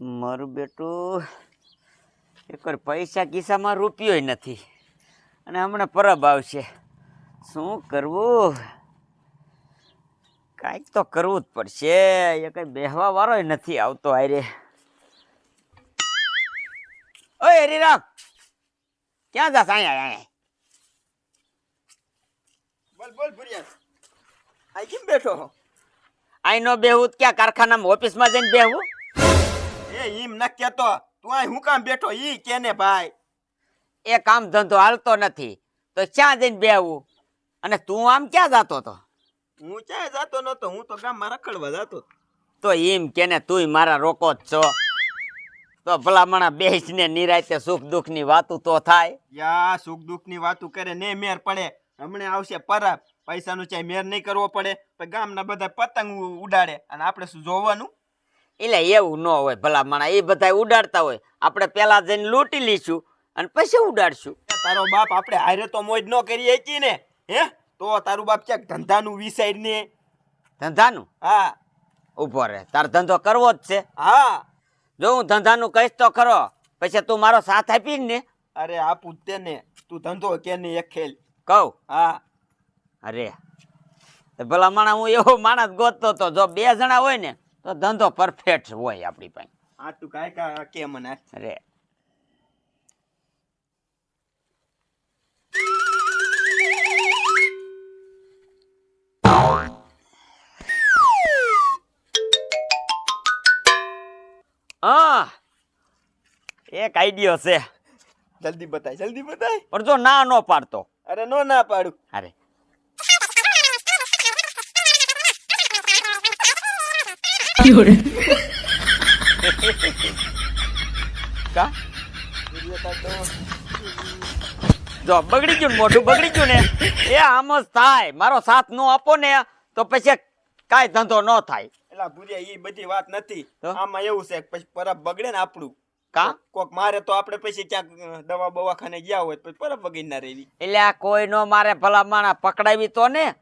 મારું બેટું એક પૈસા ખિસ્સામાં રૂપિયોય નથી. અને હમણાં પરબ આવશે. શું કરવું? કાંઈક તો કરવું જ પડશે. એ કંઈ બેહવા વાળોય નથી આવતો આરે ઓય હરીરામ ક્યાં જાસ અહીંયા અહીંયા બોલ બોલ ફરિયાદ. આ કેમ બેઠો હો આઈ નો બેહું ક્યાં કારખાનામાં ઓફિસમાં જઈને બેહું? એ ઈમ ન કેતો. તું આ હું કામ બેઠો? ઈ કેને ભાઈ? એ કામ ધંધો હાલતો નથી. તો ક્યાં જઈને બેવું અને તું આમ ક્યાં જાતો હતો હું ચા જાતો નતો હું તો ગામમાં રખડવા જાતો. તો એમ કેને તુંય મારા રોકો જ છો? તો ભલામણા બેસને નિરાયતે સુખ દુઃખની વાતું તો થાય. યા સુખ દુઃખની વાતું કરે ને મેર પડે. હમણે આવશે પરબ પૈસાનું ચાય મેર નહીં કરવો પડે. પછી ગામના બધા પતંગ ઉડાડે. અને આપણે શું જોવાનું? એટલે એવું ન હોય ભલામણા એ બધા ઉડાડતા હોય. આપણે પેલા જઈને લૂંટી લઈશું અને પછી ઉડાડશું. તારો બાપ આપણે હારે તો મોજ ન કરી શકીએ ને? હે? તો તારું બાપ ક્યાંક ધંધાનું વિસાઈડ ને? ધંધાનું? હા. ઊભો રહે. તાર ધંધો કરવો જ છે. હા. જો હું ધંધાનું કહીશ તો ખરો. પછી તું મારો સાથ આપીશ ને? અરે આપું જ તેને તું ધંધો કે ને એક ખેલ. કહું? હા. અરે. ભલા ભલામણા હું એવો માણસ ગોતતો હતો જો બે જણા હોય ને તો ધંધો પરફેક્ટ હોય આપણી પાસે. આ તું કાંઈ કા કે મને? અરે હા એક આઈડિયો છે. જલ્દી બતાય જલ્દી બતાય. પણ જો ના નો પાડતો. અરે નો ના પાડું. અરે કા? જો બગડી ગયું મોઢું બગડી ગયું ને? એ આમ જ થાય. મારો સાથ નો આપો ને તો પછી કાંઈ ધંધો ન થાય. એલા ભૂરિયા એ બધી વાત નથી. તો? આમાં એવું છે પછી પરબ બગડે ને આપણું. કા? કોક મારે તો આપણે પછી ક્યાંક દવા બવાખાને ગયા હોય પછી પરબ બગડી ના રહેવી એટલે આ કોઈ નો મારે ભલા માણા પકડાવી તો ને?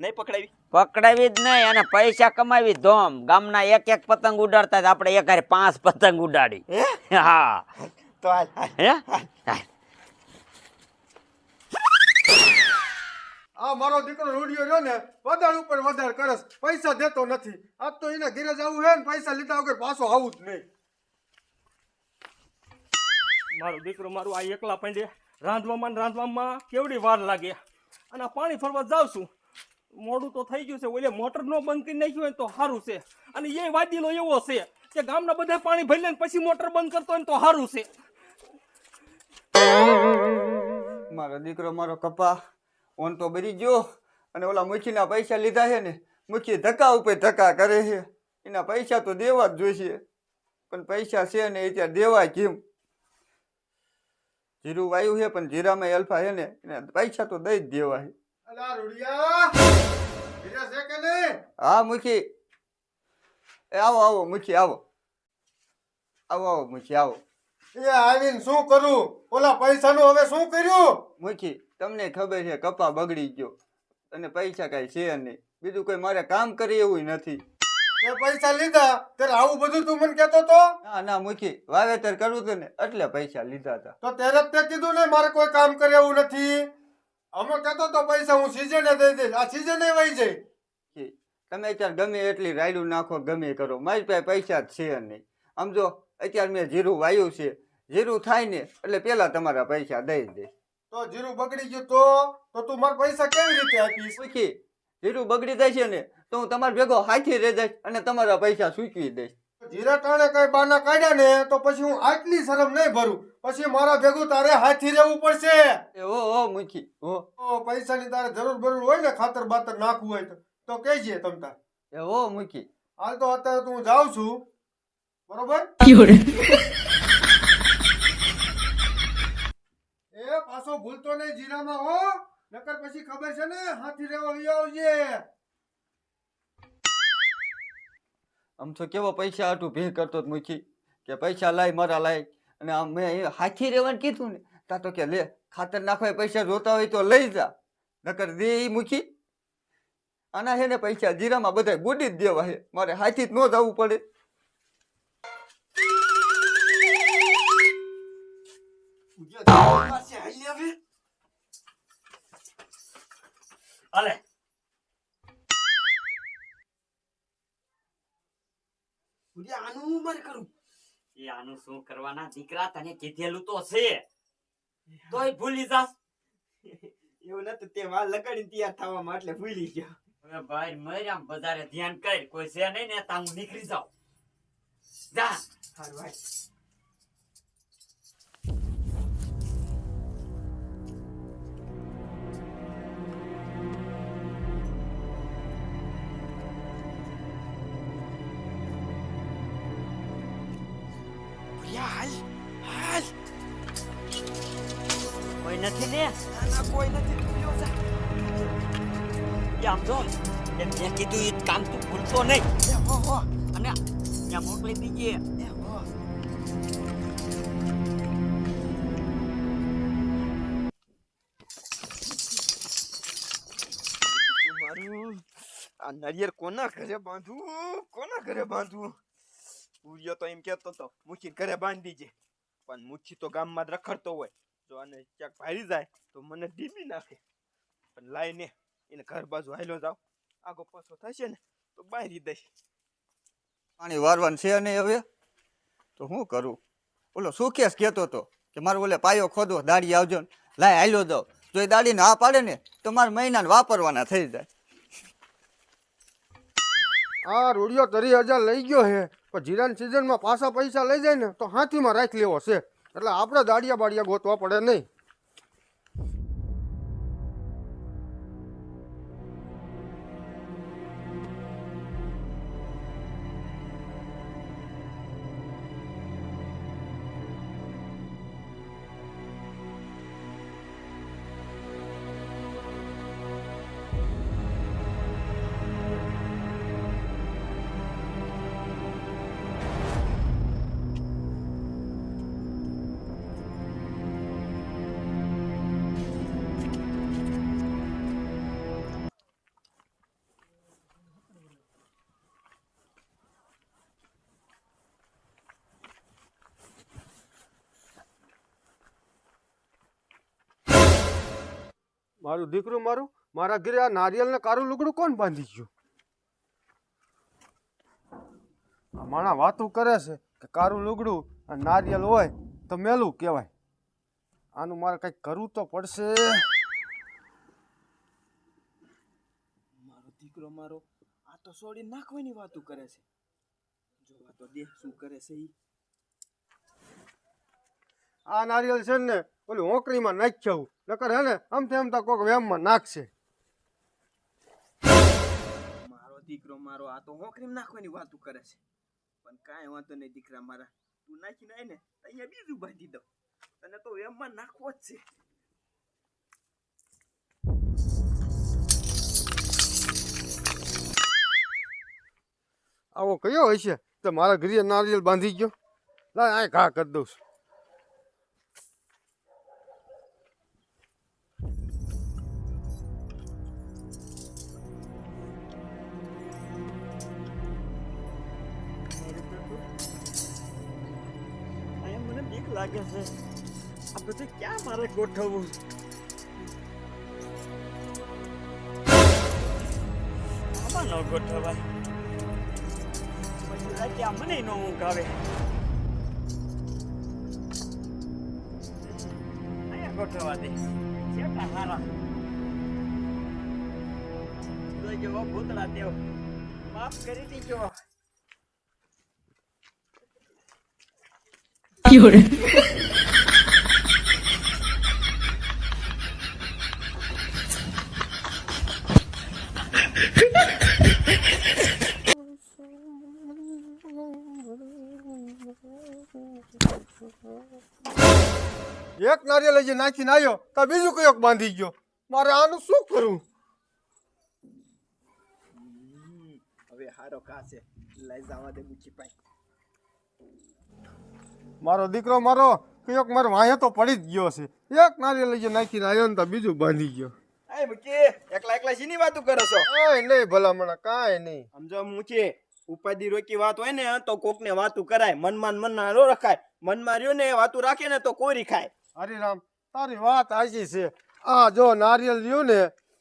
નહીં પકડાવી. પકડાવી જ નહીં અને પૈસા કમાવી ધોમ. ગામના એક એક પતંગ ઉડાડતા આપણે એક હારે પાંચ પતંગ ઉડાડી. હા? તો. આ મારો દીકરો રૂડિયો રહ્યો ને વધારે ઉપર વધારે કરસ. પૈસા દેતો નથી. આજ તો એને ઘરે જવું હે ને પૈસા લીધા વગર પાછો આવું જ નહીં. મારો દીકરો મારું આ એકલા પંડે રાંધવામાં ને રાંધવામાં કેવડી વાર લાગે. અને પાણી ફરવા જાઉં છું. મોડું તો થઈ ગયું છે, ઓલે મોટર નો બંધ કરી નાખ્યું હોય તો સારું છે. અને એ વાદીલો એવો છે કે ગામના બધા પાણી ભરી લે પછી મોટર બંધ કરતો હોય તો સારું છે. મારો દીકરો, મારો કપા, ઓન તો બરી ગયો અને ઓલા મુખીના પૈસા લીધા છે ને, મુખી ધક્કા ઉપર ધક્કા કરે છે. એના પૈસા તો દેવા જ જોઈશે, પણ પૈસા છે ને એ ત્યાં દેવાય કેમ? જીરું વાયુ છે, પણ જીરામાં અલ્ફા છે ને, એના પૈસા તો દઈ જ હા મુખી એ આવો આવો મુખી આવો. આવો આવો મુખી આવો. એ આવીને શું કરું? ઓલા પૈસાનું હવે શું કર્યું? મુખી તમને ખબર છે કપા બગડી ગયો. અને પૈસા કઈ છે નહીં. બીજું કોઈ મારે કામ કરી એવું નથી. એ પૈસા લીધા? ત્યારે આવું બધું તું મને કહેતો તો? ના ના મુખી વાવેતર કરવું તું ને એટલે પૈસા લીધા હતા. તો ત્યારે જ તે કીધું ને મારે કોઈ કામ કરે એવું નથી. અમે કહેતો તો પૈસા હું સીઝને દઈ દઈશ. આ સીઝને વહી જાય. કે તમે અત્યારે ગમે એટલી રાયડું નાખો ગમે કરો. મારી પાસે પૈસા જ છે નહીં. આમ જો અત્યારે મેં જીરું વાયું છે. જીરું થાય ને એટલે પેલા તમારા પૈસા દઈ દઈશ. તો જીરું બગડી ગયું તો? તો તું મારા પૈસા કેવી રીતે આપીશ? મુખી જીરું બગડી જાય છે ને તો હું તમારા ભેગો હાથી રહી જઈશ અને તમારા પૈસા સૂચવી દઈશ. જીરા ટાણે કઈ બાના કાઢ્યા ને તો પછી હું આટલી શરમ નહીં ભરું. પછી મારા ભેગું તારે હાથી રહેવું પડશે. એ ઓ ઓ મુખી ઓ પૈસાની તારે જરૂર બરૂર હોય ને ખાતર બાતર નાખવું હોય તો તો કહેજે તમ તાર. એ ઓ મુખી હાલ તો અત્યારે તો હું જાઉં છું. બરોબર? એ પાછો ભૂલતો નહીં જીરામાં હો. નકર પછી ખબર છે ને હાથી રેવા લઈ આવજે. આમ તો કેવો પૈસા આટું ભીડ કરતો મુખી કે પૈસા લાય મારા લાય. અને મેં હાથી રહેવાનું કીધું ને, તા તો કે, લે, ખાતર નાખવા પૈસા જોતા હોય તો લઈ જા, નકર દે એ મૂકી. આના છે ને પૈસા જીરામાં બધા ગુડી જ દેવા છે મારે હાથી જ ન જવું પડે. હાલે આનું મારે કરું? એ આનું શું કરવાના? દીકરા તને કીધેલું તો છે. તોય ભૂલી જાસ એવું નતું તે વા લગાડીને તૈયાર થવામાં એટલે ભૂલી ગયો. હવે ભાઈ મર્યા બજારે ધ્યાન કર કોઈ છે નહીં ને તા હું નીકળી જાઉં. જા. સારું ભાઈ કીધું એ કામ તું ભૂલતો નહીં. હો હો. અને ત્યાં મોકલી દીજે. એ હો. મારું આ નારિયેળ કોના ઘરે બાંધવું કોના ઘરે બાંધવું પૂર્યો તો એમ કહેતો તો મુઠ્ઠી ઘરે બાંધી દીજે. પણ મુઠ્ઠી તો ગામમાં જ રખડતો હોય. જો આને ક્યાંક ભારી જાય તો મને ડીબી નાખે. પણ લાઈને એને ઘર બાજુ હાલ્યો જાવ આગો પાછો થશે ને તો બારી દઈશ પાણી વારવાનું છે નહીં હવે? તો શું કરું? ઓલો સુખેશ કહેતો હતો કે મારો ઓલે પાયો ખોદો દાડી આવજો ને. લાય હાલ્યો જાઓ. જો એ દાડીને આ પાડે ને તો મારે મહિનાને વાપરવાના થઈ જાય. આ રૂડિયો તરી હજાર લઈ ગયો છે પણ જીરાની સિઝનમાં પાછા પૈસા લઈ જાય ને તો હાથીમાં રાખી લેવો છે. એટલે આપણે દાડિયા બાડિયા ગોતવા પડે નહીં. મારું દીકરું મારું મારા ઘરે આ નારિયેલને કારું લુગડું કોણ બાંધી ગયું? આ માણા વાતું કરે છે કે કારું લુગડું અને નારિયેલ હોય તો મેલું કહેવાય. આનું મારે કંઈક કરવું તો પડશે. મારો દીકરો મારો આ તો છોડી નાખવાની વાતો કરે છે. જોવા તો દેહ શું કરે છે આ નારિયેલ છે ને ઓલી હોકરીમાં નાખ્યું નકર હે ને આમ તો કોક વેમમાં નાખશે. મારો દીકરો મારો આ તો ઓકરીમ નાખવાની વાતું કરે છે. પણ કાંઈ વાંધો નહીં દીકરા મારા. તું નાખીને નાય ને અહીંયા બીજું બાંધી દઉં. તને તો વેમમાં નાખવો જ છે. આવો કયો હશે? તો મારા ઘરે નારિયેલ બાંધી ગયો. લાય આ ઘા કરી દઉં છું. લાગે છે. આ બધું ક્યાં મારે ગોઠવવું? આમાં ન ગોઠવાય. મને ન આવે અહીંયા ગોઠવવા દે. છેટા દેવ માફ કરી દીજો. એક નારિયેલ હજી નાખીને આવ્યો તો બીજું કયોક બાંધી ગયો? મારે આનું શું કરવું? હવે હારો કા છે? લઈ જવા દે મૂકી પાઈ મારો દીકરો મારો કયોક મારો વાંહે તો પડી જ ગયો છે. એક નારિયેલ હજી નાખીને આવ્યો ને તો બીજું બાંધી ગયો. આય મૂકી એકલા એકલા શીની વાતો કરો છો? કાંઈ નહીં ભલામણા કાંઈ નહીં. સમજો મૂકી ઉપાધિ રોકી વાત હોય ને તો કોકને વાતું કરાય મનમાં ને મનમાં ન રખાય. મનમાં રહ્યો ને વાતું રાખે ને તો કોરી ખાય. હરિરામ તારી વાત આજી છે. આ જો નારિયેલ રહ્યું ને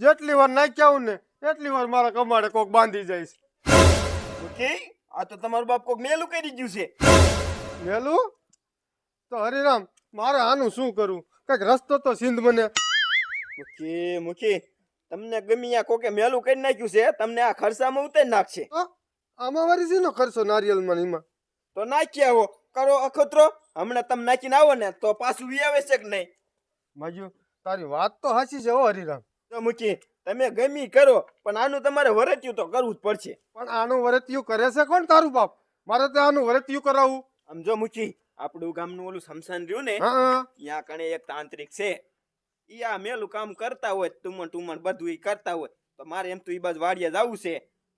જેટલી વાર નાખ્યા હું ને એટલી વાર મારા કમાડે કોક બાંધી જઈશ ઓકે આ તો તમારું બાપ કોક મેલું કરી ગયું છે. મેલું? તો હરિરામ મારે આનું શું કરવું? કંઈક રસ્તો તો સિંધ મને. મુખી મુખી તમને ગમી આ કોકે મેલું કરી નાખ્યું છે તમને આ ખર્ચામાં ઉતારી નાખશે. આમાં વારી શેનો ખર્ચો નારિયેલમાં ને એમાં? તો નાખી આવો. કરો અખતરો. હમણાં તમે નાખીને આવો ને તો પાછું વી આવે છે કે નહીં? માજુ તારી વાત તો સાચી છે હો હરિરામ. તો મુખી તમે ગમી કરો પણ આનું તમારે વરત્યું તો કરવું જ પડશે. પણ આનું વરતિયું કરે છે કોણ તારું બાપ? મારે તો આનું વરતિયું કરાવવું આમ જો મુખી આપણું ગામનું ઓલું સમસાન રહ્યું ને હા હા. ત્યાં કણે એક તાંત્રિક છે. ઈ આ મેલું કામ કરતા હોય તુમણ તુમણ બધું ઈ કરતા હોય. તો મારે એમ તો ઈ બાજુ વાડીએ જવું છે.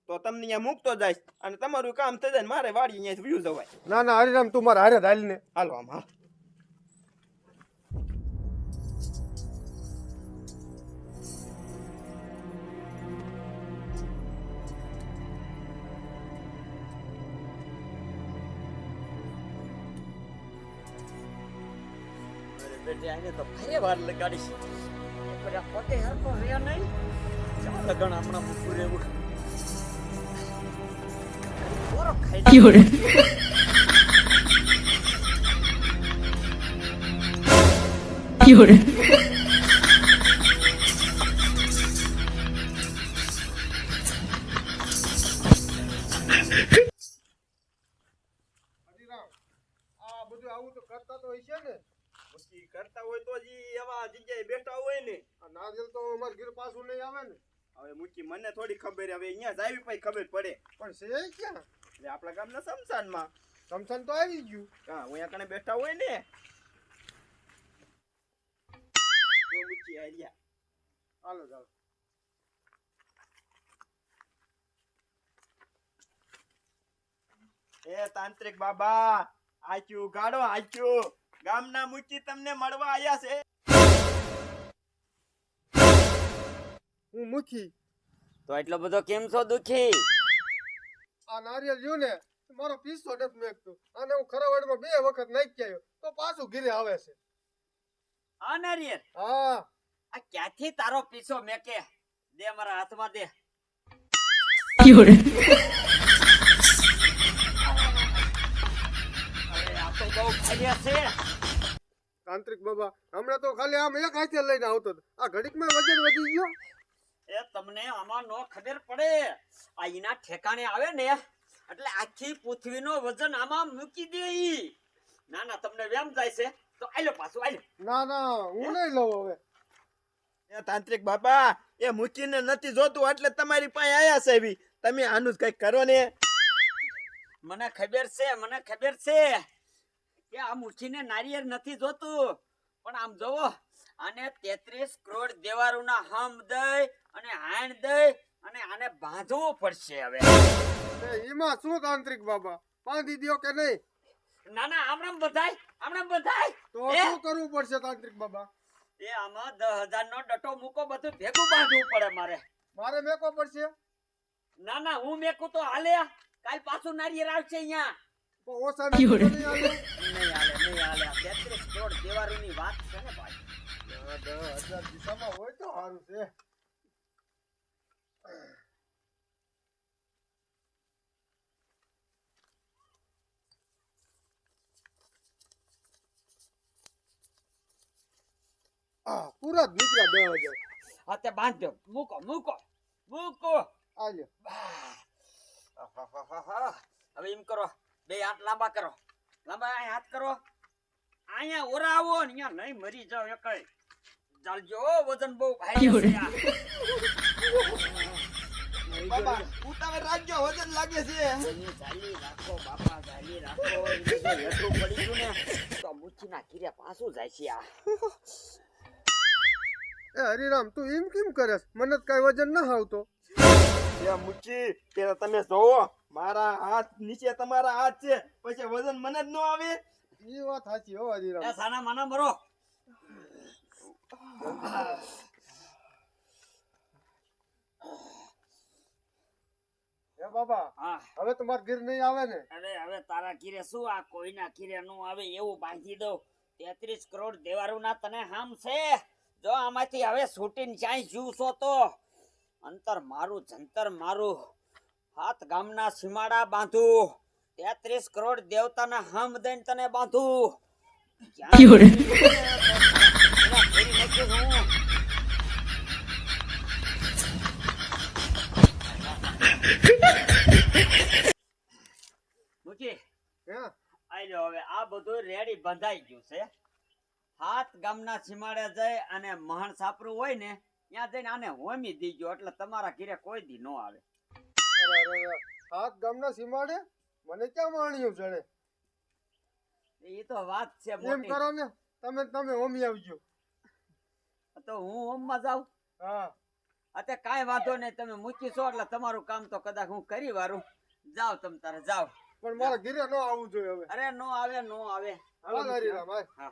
તો તમને અહીંયા મૂકતો જાય અને તમારું કામ થઈ જાય ને મારે વાડીએ અહીંયા વ્યૂ જવાય. ના ના હરિરામ તું મારે હારે હાલ ને. હાલો આમ હાલ. બેટે આને તો ભારે વાર લગાડીશ એક વાર આ પગે હરખો રહ્યા નહીં ચાલ લગણ હમણાં મૂકું રહેવું પોરો ખાઈ 有 અહીંયા જ આવી પછી ખબર પડે. પણ છે ક્યાં? એટલે આપણા ગામના સમસાનમાં સમસાન તો આવી ગયું. હા અહીંયા કને બેઠા હોય ને. તો મૂકી આર્યા હાલો ચાલો. એ તાંત્રિક બાબા આચ્યું ગાડો આચ્યું ગામના મૂકી તમને મળવા આયા છે. હું મુખી તો એટલો બધો કેમ છો દુખી? આ નારિયેલ જો ને મારો પીસો નથી મેકતો. અને હું ખરા વાડમાં બે વખત નાખી આવ્યો તો પાછું ઘીરે આવે છે. આ નારિયેળ હા. આ ક્યાંથી તારો પીસો મેકે? દે મારા હાથમાં દે. 有人，અરે આ તો બહુ ખાલી છે. તાંત્રિક બાબા હમણાં તો ખાલી આમ એક હાથે લઈને આવતો આ ઘડીકમાં વજન વધી ગયો. એ તમને આમાં નો ખબર પડે. આ એના ઠેકાણે આવે ને એટલે આખી પૃથ્વીનો વજન આમાં મૂકી દે ઈ. ના ના તમને વેમ જાય છે. તો આલો પાછું આલો ના ના હું નહીં લઉં હવે. એ તાંત્રિક બાપા એ મૂકીને નથી જોતું એટલે તમારી પાસે આયા છે એવી. તમે આનું જ કંઈક કરો ને. મને ખબર છે મને ખબર છે કે આ મૂકીને નારિયેળ નથી જોતું. પણ આમ જોવો. આને તેત્રીસ કરોડ દેવારોના હમ દઈ અને હાણ દઈ અને આને બાંધવું પડશે હવે. એ એમાં શું તાંત્રિક બાબા? બાંધી દો કે નહીં? ના ના આમણામ બધાય આમણામ બધાય. તો શું કરવું પડશે તાંત્રિક બાબા? એ આમાં દસ હજાર નો ડટો મૂકો બધું ભેગું બાંધવું પડે મારે. મારે મેકો પડશે? ના ના હું મેકું તો હાલે. કાલ પાછું નારિયેળ આવશે અહીંયા. ઓછા નહીં હાલે. નહીં. હાલે નહીં હાલે. તેત્રીસ કરોડ દેવારોની વાત છે ને ભાઈ. હજાર દિશામાં હોય તો સારું છે પૂરા નીકળ્યા દસ હજાર હા તે બાંધ્યો મૂકો મૂકો મૂકો. આ લ્યો આહાહાહા. હવે એમ કરો બે હાથ લાંબા કરો. લાંબા હાથ કરો. અહીંયા ઓરાવો ને અહીંયા નહીં મરી જાવ એકય. ચાલજો વજન બહુ ભારી. બાબા ઉતાવળ રાખજો વજન લાગે છે. ચાલી રાખો બાપા ચાલી રાખો. જો પડી ગયું ને તો મુઠ્ઠીના ઘીરે પાછું જાય છે આ. એ હરિરામ તું એમ કેમ કરે મને કઈ વજન ના આવતો. એ મૂકી પેલા તમે જોવો મારા હાથ નીચે તમારા હાથ છે. પછી વજન મને જ ન આવે. એ વાત સાચી હો હરિરામ એ સાના માના મરો. હે બાબા હા. હવે તમારે ગીર નહીં આવે ને? અરે હવે તારા ઘીરે શું? આ કોઈના નું આવે એવું બાંધી દઉં. તેત્રીસ કરોડ દેવારુના તને હામ છે? જો આમાંથી હવે છૂટીને ક્યાંય જીવશો તો? અંતર મારું જંતર મારું. હાથ ગામના સીમાડા બાંધું. તેત્રીસ કરોડ દેવતાના હમ દઈને તને બાંધું. મૂકી આલ્યો હવે આ બધું રેડી બંધાઈ ગયું છે. હાથ ગામના સીમાડે જાય અને મહાન સાપરું હોય ને ત્યાં જઈને આને હોમી દીજો એટલે તમારા ઘીરે કોઈ દી નો આવે. અરે અરે અરે. હાથ ગામના સીમાડે? મને ક્યાં માણ્યું જણે? એ તો વાત છે એમ કરો ને તમે તમે હોમી આવજો. તો હું હોમમાં જાઉં? હા. અત્યારે કાંઈ વાંધો નહીં તમે મૂકી છો એટલે તમારું કામ તો કદાચ હું કરી વારું. જાઓ તમે તારે જાઓ. પણ મારે ઘીરે ન આવવું જોઈએ હવે. અરે નો આવે નો આવે. હા.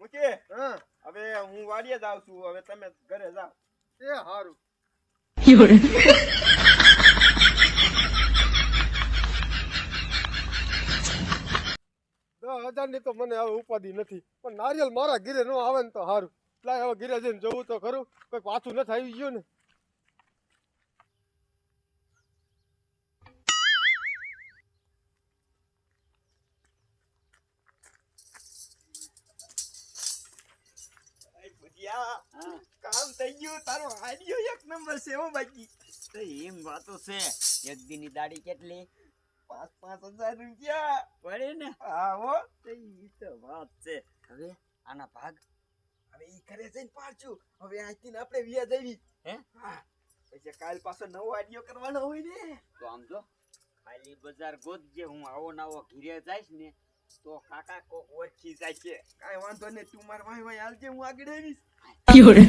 મૂકે. હા. હવે હું વાડીએ જ આવું છું હવે તમે ઘરે જાઓ. એ હારું. 有人，દસ હજાર તો મને હવે ઉપાધિ નથી. પણ નારિયેલ મારા ઘીરે ન આવે ને તો સારું લાય હવે ઘીરે જઈને જવું તો ખરું. કોઈ પાછું નથી આવી ગયું ને. કામ થઈ ગયું તારો આઈડિયો એક નંબર છે હો બાકી. તો એમ વાતો છે એક દીની દાડી કેટલી? પાંચ પાંચ હજાર રૂપિયા. પડે ને? હા હો. તો તો વાત છે. હવે આના ભાગ? હવે ઈ ઘરે જઈને પાછું હવે અહીંથી આપણે વ્યાજ આવી હે? હા. પછી કાલ પાછો નવો આઈડિયો કરવાનો હોય ને. તો આમ જો ખાલી બજાર ગોતજે હું આવો નાવો ઘીરે જઈશ ને તો કાકા કોક ઓળખી જાય છે. કાંઈ વાંધો નહીં તું માર વાય વાય હાલજે હું આગળ આવીશ. 有人，